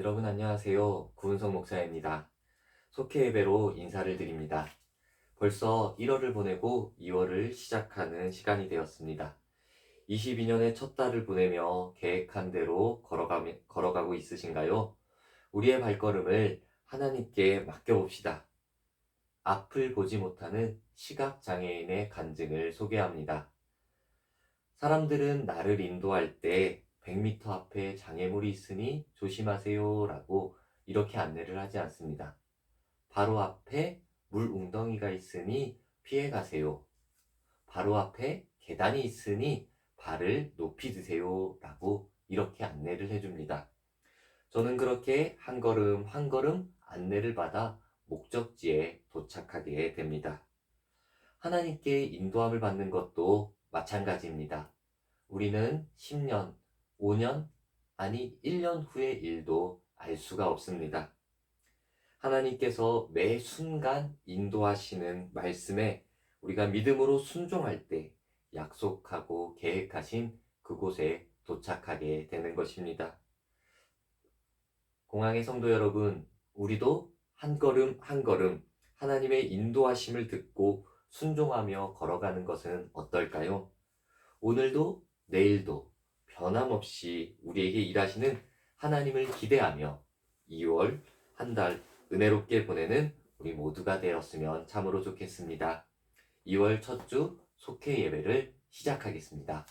여러분 안녕하세요. 구은성 목사입니다. 속해 예배로 인사를 드립니다. 벌써 1월을 보내고 2월을 시작하는 시간이 되었습니다. 22년의 첫 달을 보내며 계획한 대로 걸어가며, 걸어가고 있으신가요? 우리의 발걸음을 하나님께 맡겨봅시다. 앞을 보지 못하는 시각장애인의 간증을 소개합니다. 사람들은 나를 인도할 때 100m 앞에 장애물이 있으니 조심하세요 라고 이렇게 안내를 하지 않습니다. 바로 앞에 물 웅덩이가 있으니 피해 가세요. 바로 앞에 계단이 있으니 발을 높이 드세요 라고 이렇게 안내를 해줍니다. 저는 그렇게 한 걸음 한 걸음 안내를 받아 목적지에 도착하게 됩니다. 하나님께 인도함을 받는 것도 마찬가지입니다. 우리는 10년, 5년, 아니 1년 후의 일도 알 수가 없습니다. 하나님께서 매 순간 인도하시는 말씀에 우리가 믿음으로 순종할 때 약속하고 계획하신 그곳에 도착하게 되는 것입니다. 공항의 성도 여러분, 우리도 한 걸음 한 걸음 하나님의 인도하심을 듣고 순종하며 걸어가는 것은 어떨까요? 오늘도 내일도 변함없이 우리에게 일하시는 하나님을 기대하며 2월 한 달 은혜롭게 보내는 우리 모두가 되었으면 참으로 좋겠습니다. 2월 첫 주 속회 예배를 시작하겠습니다.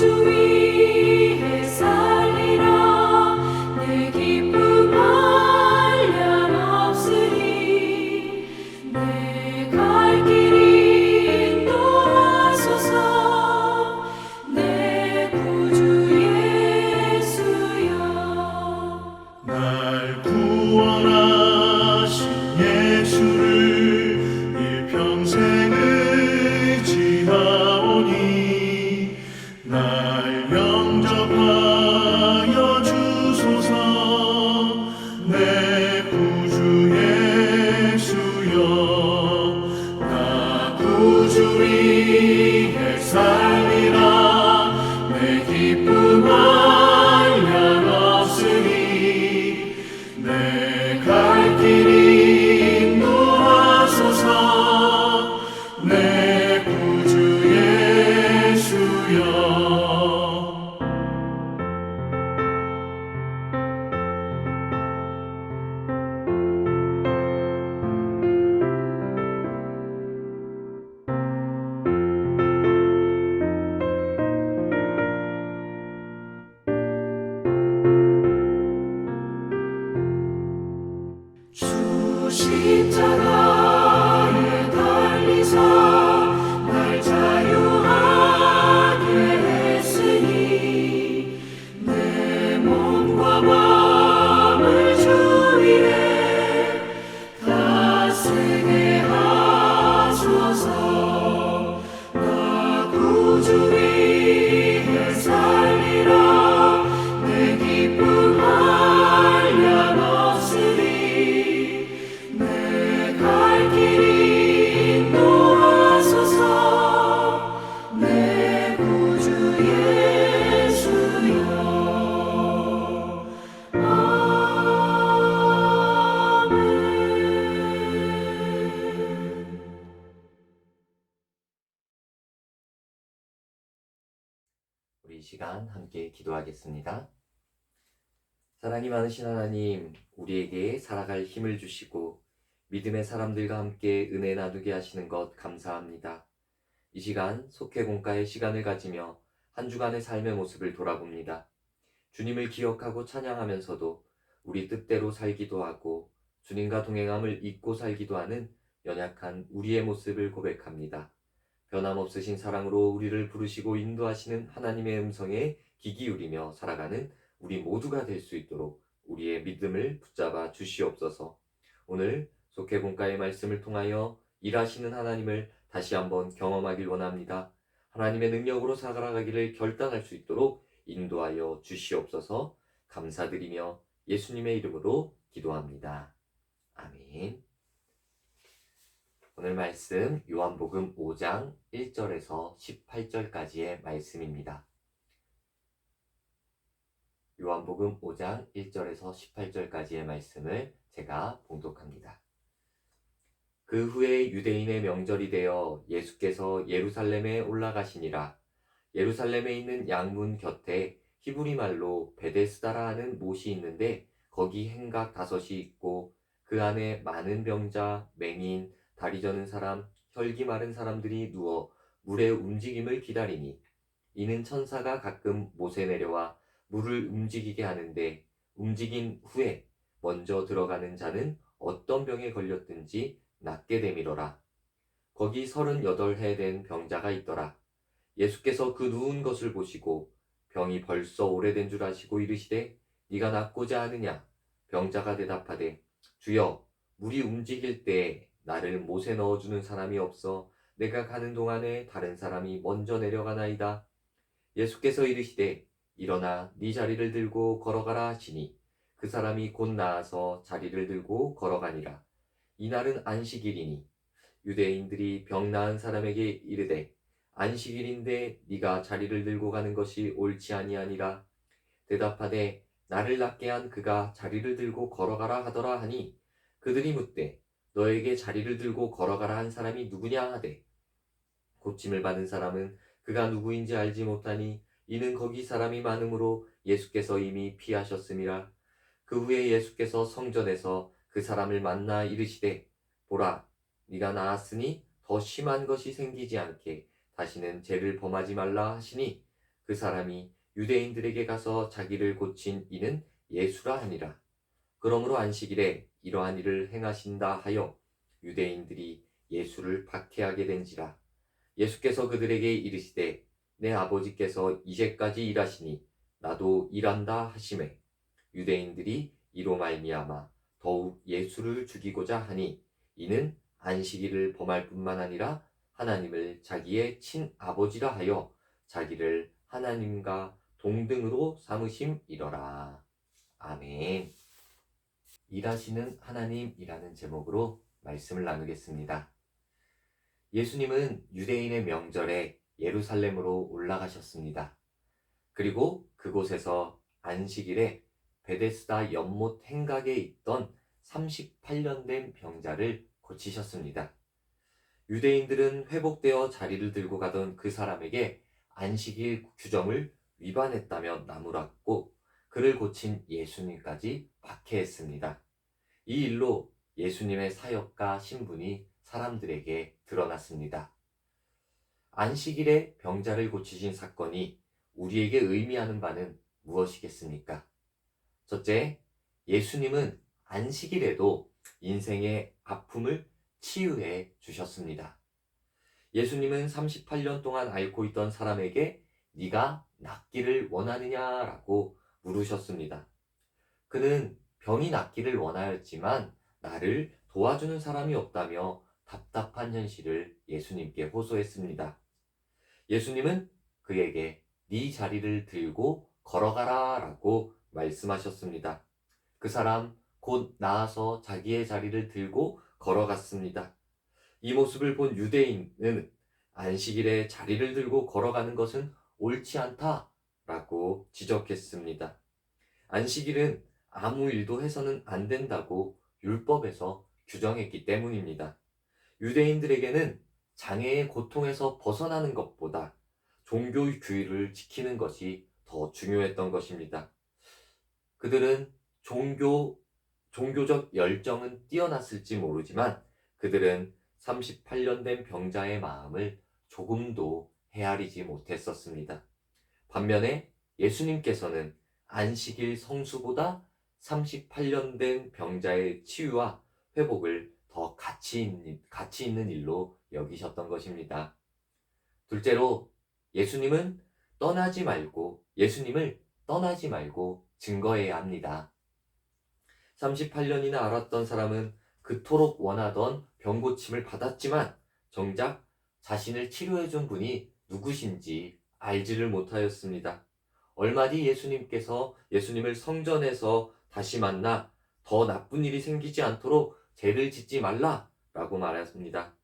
나구 이 시간 함께 기도하겠습니다. 사랑이 많으신 하나님, 우리에게 살아갈 힘을 주시고 믿음의 사람들과 함께 은혜 나누게 하시는 것 감사합니다. 이 시간 속회 공가의 시간을 가지며 한 주간의 삶의 모습을 돌아봅니다. 주님을 기억하고 찬양하면서도 우리 뜻대로 살기도 하고 주님과 동행함을 잊고 살기도 하는 연약한 우리의 모습을 고백합니다. 변함없으신 사랑으로 우리를 부르시고 인도하시는 하나님의 음성에 귀 기울이며 살아가는 우리 모두가 될 수 있도록 우리의 믿음을 붙잡아 주시옵소서. 오늘 속해 본가의 말씀을 통하여 일하시는 하나님을 다시 한번 경험하길 원합니다. 하나님의 능력으로 살아가기를 결단할 수 있도록 인도하여 주시옵소서. 감사드리며 예수님의 이름으로 기도합니다. 아멘. 오늘 말씀 요한복음 5장 1절에서 18절까지의 말씀입니다. 요한복음 5장 1절에서 18절까지의 말씀을 제가 봉독합니다. 그 후에 유대인의 명절이 되어 예수께서 예루살렘에 올라가시니라. 예루살렘에 있는 양문 곁에 히브리 말로 베데스다라 하는 못이 있는데 거기 행각 다섯이 있고 그 안에 많은 병자, 맹인, 다리 저는 사람, 혈기 마른 사람들이 누워 물의 움직임을 기다리니 이는 천사가 가끔 못에 내려와 물을 움직이게 하는데 움직인 후에 먼저 들어가는 자는 어떤 병에 걸렸든지 낫게 되밀어라. 거기 서른여덟 해 된 병자가 있더라. 예수께서 그 누운 것을 보시고 병이 벌써 오래된 줄 아시고 이르시되 네가 낫고자 하느냐? 병자가 대답하되 주여 물이 움직일 때 나를 못에 넣어주는 사람이 없어 내가 가는 동안에 다른 사람이 먼저 내려가나이다. 예수께서 이르시되 일어나 네 자리를 들고 걸어가라 하시니 그 사람이 곧 나아서 자리를 들고 걸어가니라. 이날은 안식일이니 유대인들이 병 나은 사람에게 이르되 안식일인데 네가 자리를 들고 가는 것이 옳지 아니하니라. 대답하되 나를 낫게 한 그가 자리를 들고 걸어가라 하더라 하니 그들이 묻되 너에게 자리를 들고 걸어가라 한 사람이 누구냐 하되 고침을 받은 사람은 그가 누구인지 알지 못하니 이는 거기 사람이 많으므로 예수께서 이미 피하셨음이라 그 후에 예수께서 성전에서 그 사람을 만나 이르시되 보라 네가 나았으니 더 심한 것이 생기지 않게 다시는 죄를 범하지 말라 하시니 그 사람이 유대인들에게 가서 자기를 고친 이는 예수라 하니라. 그러므로 안식일에 이러한 일을 행하신다 하여 유대인들이 예수를 박해하게 된지라. 예수께서 그들에게 이르시되 내 아버지께서 이제까지 일하시니 나도 일한다 하심에 유대인들이 이로 말미암아 더욱 예수를 죽이고자 하니 이는 안식일을 범할 뿐만 아니라 하나님을 자기의 친아버지라 하여 자기를 하나님과 동등으로 삼으심이러라. 아멘. 일하시는 하나님이라는 제목으로 말씀을 나누겠습니다. 예수님은 유대인의 명절에 예루살렘으로 올라가셨습니다. 그리고 그곳에서 안식일에 베데스다 연못 행각에 있던 38년 된 병자를 고치셨습니다. 유대인들은 회복되어 자리를 들고 가던 그 사람에게 안식일 규정을 위반했다며 나무랐고 그를 고친 예수님까지 박해했습니다. 이 일로 예수님의 사역과 신분이 사람들에게 드러났습니다. 안식일에 병자를 고치신 사건이 우리에게 의미하는 바는 무엇이겠습니까? 첫째, 예수님은 안식일에도 인생의 아픔을 치유해 주셨습니다. 예수님은 38년 동안 앓고 있던 사람에게 네가 낫기를 원하느냐라고 물으셨습니다. 그는 병이 낫기를 원하였지만 나를 도와주는 사람이 없다며 답답한 현실을 예수님께 호소했습니다. 예수님은 그에게 네 자리를 들고 걸어가라라고 말씀하셨습니다. 그 사람 곧 나아서 자기의 자리를 들고 걸어갔습니다. 이 모습을 본 유대인은 안식일에 자리를 들고 걸어가는 것은 옳지 않다라고 지적했습니다. 안식일은 아무 일도 해서는 안 된다고 율법에서 규정했기 때문입니다. 유대인들에게는 장애의 고통에서 벗어나는 것보다 종교 규율을 지키는 것이 더 중요했던 것입니다. 그들은 종교, 종교적 열정은 뛰어났을지 모르지만 그들은 38년 된 병자의 마음을 조금도 헤아리지 못했었습니다. 반면에 예수님께서는 안식일 성수보다 38년 된 병자의 치유와 회복을 더 가치 있는, 가치 있는 일로 여기셨던 것입니다. 둘째로 예수님은 떠나지 말고, 예수님을 떠나지 말고 증거해야 합니다. 38년이나 알았던 사람은 그토록 원하던 병 고침을 받았지만 정작 자신을 치료해준 분이 누구신지 알지를 못하였습니다. 얼마 뒤 예수님께서 예수님을 성전에서 다시 만나 더 나쁜 일이 생기지 않도록 죄를 짓지 말라라고 말했습니다.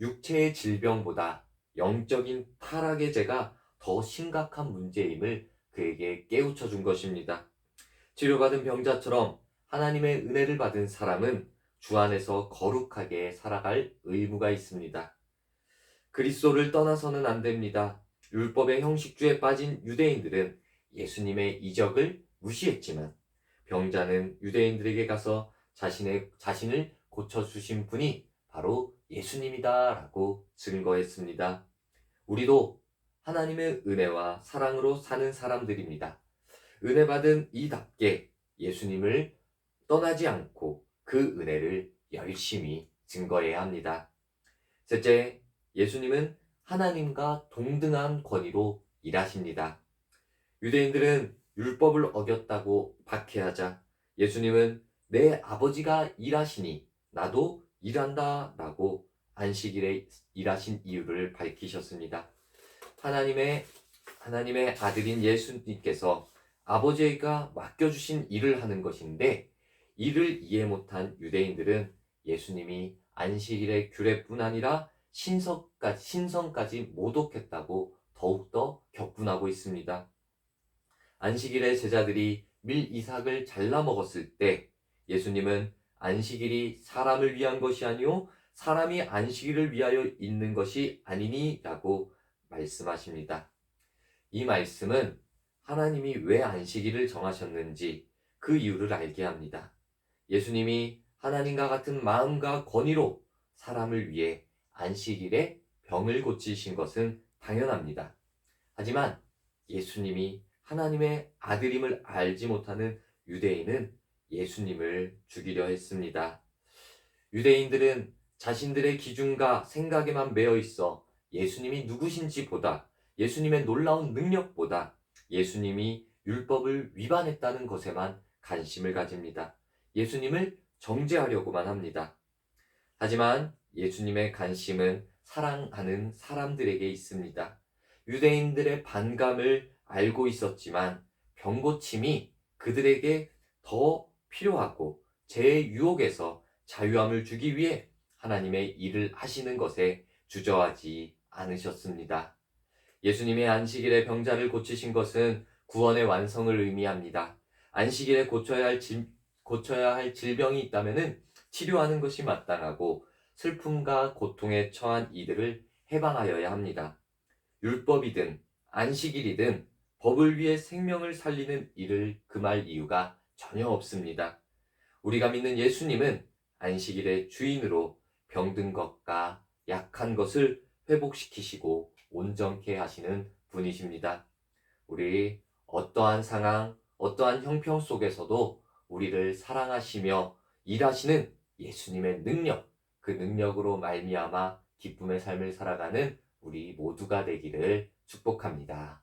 육체의 질병보다 영적인 타락의 죄가 더 심각한 문제임을 그에게 깨우쳐 준 것입니다. 치료받은 병자처럼 하나님의 은혜를 받은 사람은 주 안에서 거룩하게 살아갈 의무가 있습니다. 그리스도를 떠나서는 안 됩니다. 율법의 형식주에 빠진 유대인들은 예수님의 이적을 무시했지만 병자는 유대인들에게 가서 자신의 자신을 고쳐 주신 분이 바로 예수님이다라고 증거했습니다. 우리도 하나님의 은혜와 사랑으로 사는 사람들입니다. 은혜 받은 이답게 예수님을 떠나지 않고 그 은혜를 열심히 증거해야 합니다. 셋째, 예수님은 하나님과 동등한 권위로 일하십니다. 유대인들은 율법을 어겼다고 박해하자 예수님은 내 아버지가 일하시니 나도 일한다 라고 안식일에 일하신 이유를 밝히셨습니다. 하나님의, 하나님의 아들인 예수님께서 아버지가 맡겨주신 일을 하는 것인데 이를 이해 못한 유대인들은 예수님이 안식일의 규례뿐 아니라 신성까지, 신성까지 모독했다고 더욱더 격분하고 있습니다. 안식일에 제자들이 밀 이삭을 잘라 먹었을 때 예수님은 안식일이 사람을 위한 것이 아니요 사람이 안식일을 위하여 있는 것이 아니니라고 말씀하십니다. 이 말씀은 하나님이 왜 안식일을 정하셨는지 그 이유를 알게 합니다. 예수님이 하나님과 같은 마음과 권위로 사람을 위해 안식일에 병을 고치신 것은 당연합니다. 하지만 예수님이 하나님의 아들임을 알지 못하는 유대인은 예수님을 죽이려 했습니다. 유대인들은 자신들의 기준과 생각에만 매여 있어 예수님이 누구신지 보다 예수님의 놀라운 능력보다 예수님이 율법을 위반했다는 것에만 관심을 가집니다. 예수님을 정죄하려고만 합니다. 하지만 예수님의 관심은 사랑하는 사람들에게 있습니다. 유대인들의 반감을 알고 있었지만 병고침이 그들에게 더 필요하고 제 유혹에서 자유함을 주기 위해 하나님의 일을 하시는 것에 주저하지 않으셨습니다. 예수님의 안식일에 병자를 고치신 것은 구원의 완성을 의미합니다. 안식일에 고쳐야 할, 질, 고쳐야 할 질병이 있다면 치료하는 것이 마땅하고 슬픔과 고통에 처한 이들을 해방하여야 합니다. 율법이든 안식일이든 법을 위해 생명을 살리는 일을 금할 이유가 전혀 없습니다. 우리가 믿는 예수님은 안식일의 주인으로 병든 것과 약한 것을 회복시키시고 온전케 하시는 분이십니다. 우리 어떠한 상황, 어떠한 형평 속에서도 우리를 사랑하시며 일하시는 예수님의 능력, 그 능력으로 말미암아 기쁨의 삶을 살아가는 우리 모두가 되기를 축복합니다.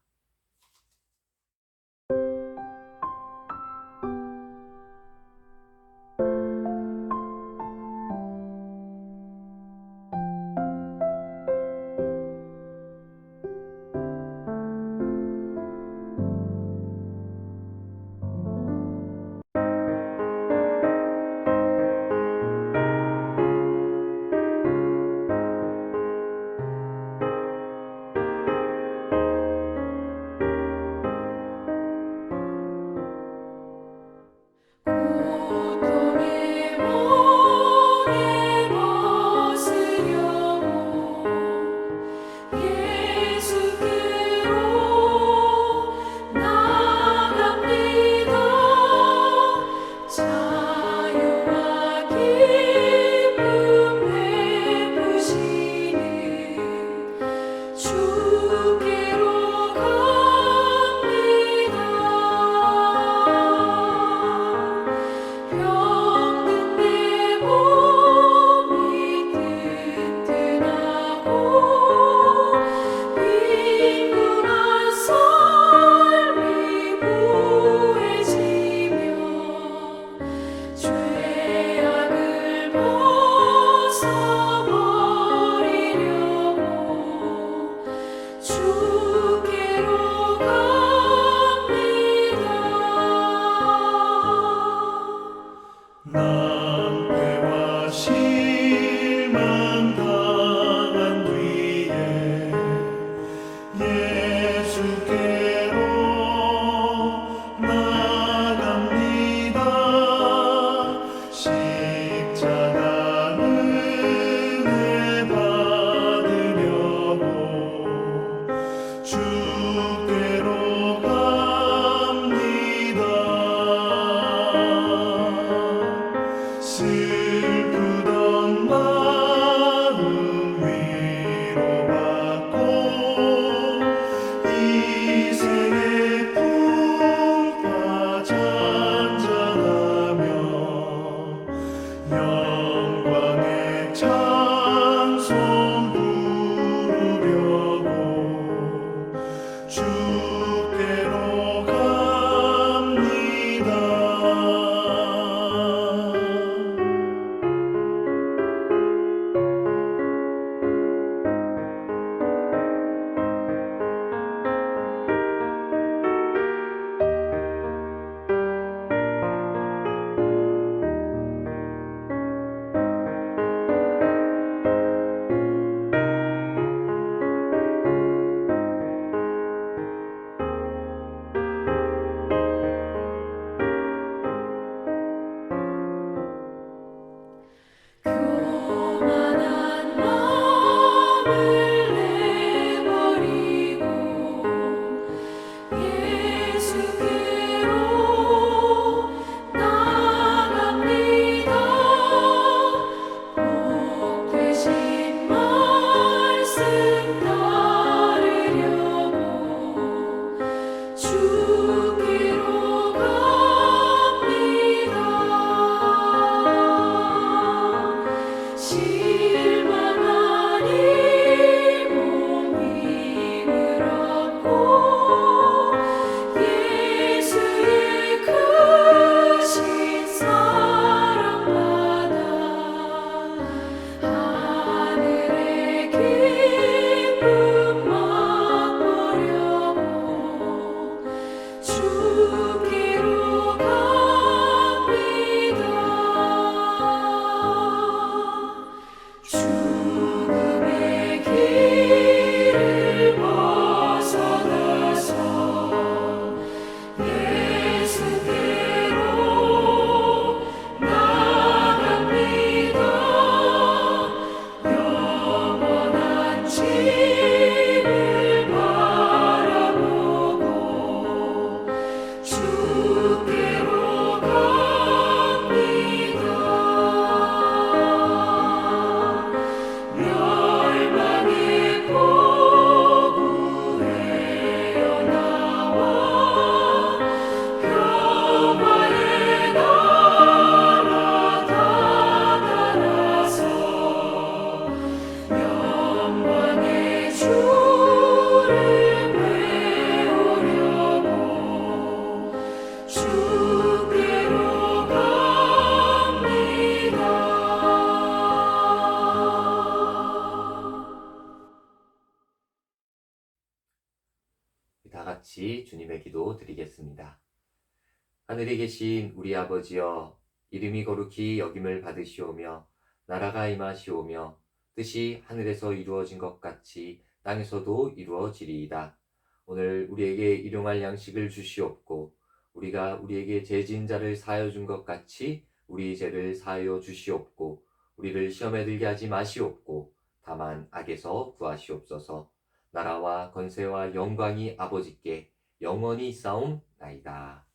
계신 우리 아버지여, 이름이 거룩히 여김을 받으시오며, 나라가 임하시오며, 뜻이 하늘에서 이루어진 것 같이 땅에서도 이루어지리이다. 오늘 우리에게 일용할 양식을 주시옵고, 우리가 우리에게 죄진 자를 사하여 준 것 같이 우리 죄를 사하여 주시옵고, 우리를 시험에 들게 하지 마시옵고, 다만 악에서 구하시옵소서. 나라와 건세와 영광이 아버지께 영원히 싸움 나이다.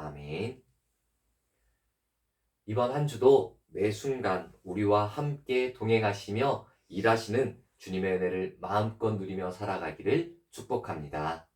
아멘. 이번 한 주도 매 순간 우리와 함께 동행하시며 일하시는 주님의 은혜를 마음껏 누리며 살아가기를 축복합니다.